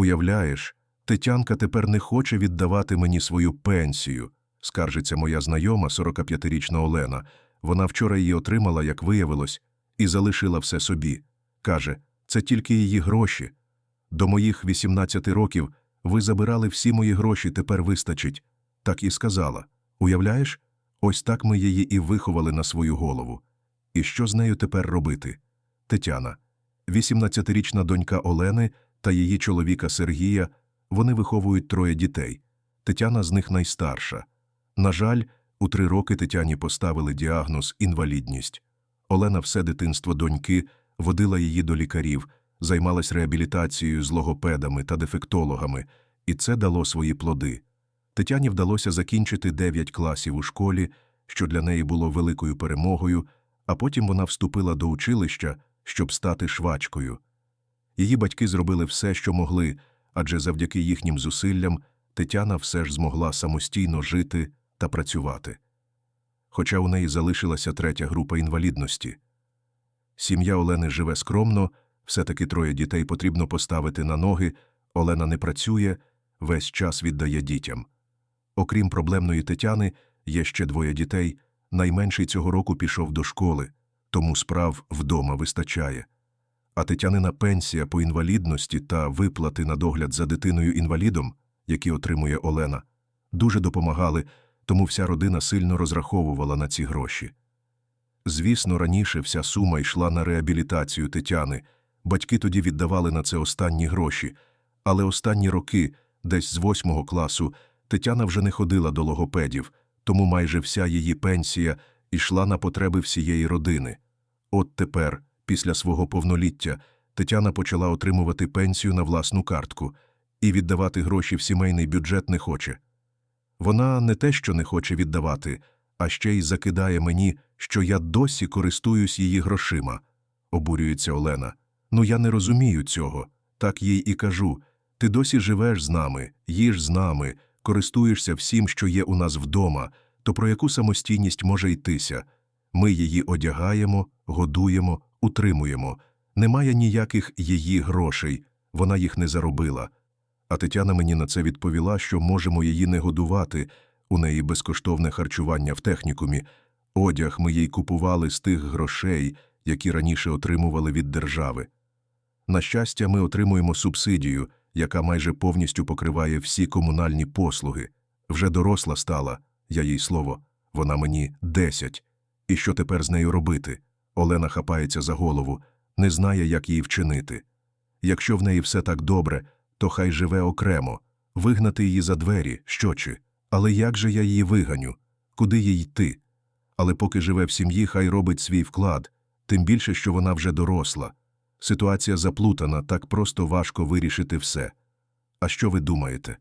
Уявляєш, Тетянка тепер не хоче віддавати мені свою пенсію, скаржиться моя знайома, 45-річна Олена. Вона вчора її отримала, як виявилось, і залишила все собі. Каже, це тільки її гроші. До моїх 18 років ви забирали всі мої гроші, тепер вистачить. Так і сказала. Уявляєш? Ось так ми її і виховали на свою голову. І що з нею тепер робити? Тетяна, 18-річна донька Олени та її чоловіка Сергія, вони виховують троє дітей. Тетяна з них найстарша. На жаль, у три роки Тетяні поставили діагноз інвалідність. Олена все дитинство доньки водила її до лікарів, займалась реабілітацією з логопедами та дефектологами, і це дало свої плоди. Тетяні вдалося закінчити 9 класів у школі, що для неї було великою перемогою, а потім вона вступила до училища, щоб стати швачкою. Її батьки зробили все, що могли, адже завдяки їхнім зусиллям Тетяна все ж змогла самостійно жити та працювати. Хоча у неї залишилася третя група інвалідності. Сім'я Олени живе скромно, все-таки троє дітей потрібно поставити на ноги, Олена не працює, весь час віддає дітям. Окрім проблемної Тетяни, є ще двоє дітей, найменший цього року пішов до школи, тому справ вдома вистачає. А Тетянина пенсія по інвалідності та виплати на догляд за дитиною-інвалідом, які отримує Олена, дуже допомагали, тому вся родина сильно розраховувала на ці гроші. Звісно, раніше вся сума йшла на реабілітацію Тетяни, батьки тоді віддавали на це останні гроші, але останні роки, десь з восьмого класу, Тетяна вже не ходила до логопедів, тому майже вся її пенсія йшла на потреби всієї родини. От тепер, після свого повноліття, Тетяна почала отримувати пенсію на власну картку і віддавати гроші в сімейний бюджет не хоче. Вона не те, що не хоче віддавати, а ще й закидає мені, що я досі користуюсь її грошима, обурюється Олена. Ну я не розумію цього. Так їй і кажу. Ти досі живеш з нами, їж з нами, користуєшся всім, що є у нас вдома, то про яку самостійність може йтися? Ми її одягаємо, годуємо, утримуємо. Немає ніяких її грошей, вона їх не заробила. А Тетяна мені на це відповіла, що можемо її не годувати, у неї безкоштовне харчування в технікумі. Одяг ми їй купували з тих грошей, які раніше отримували від держави. На щастя, ми отримуємо субсидію, яка майже повністю покриває всі комунальні послуги. Вже доросла стала, я їй слово, вона мені десять. І що тепер з нею робити? Олена хапається за голову, не знає, як її вчинити. Якщо в неї все так добре, то хай живе окремо, вигнати її за двері, що чи. Але як же я її виганю? Куди їй йти? Але поки живе в сім'ї, хай робить свій вклад, тим більше, що вона вже доросла. Ситуація заплутана, так просто важко вирішити все. А що ви думаєте?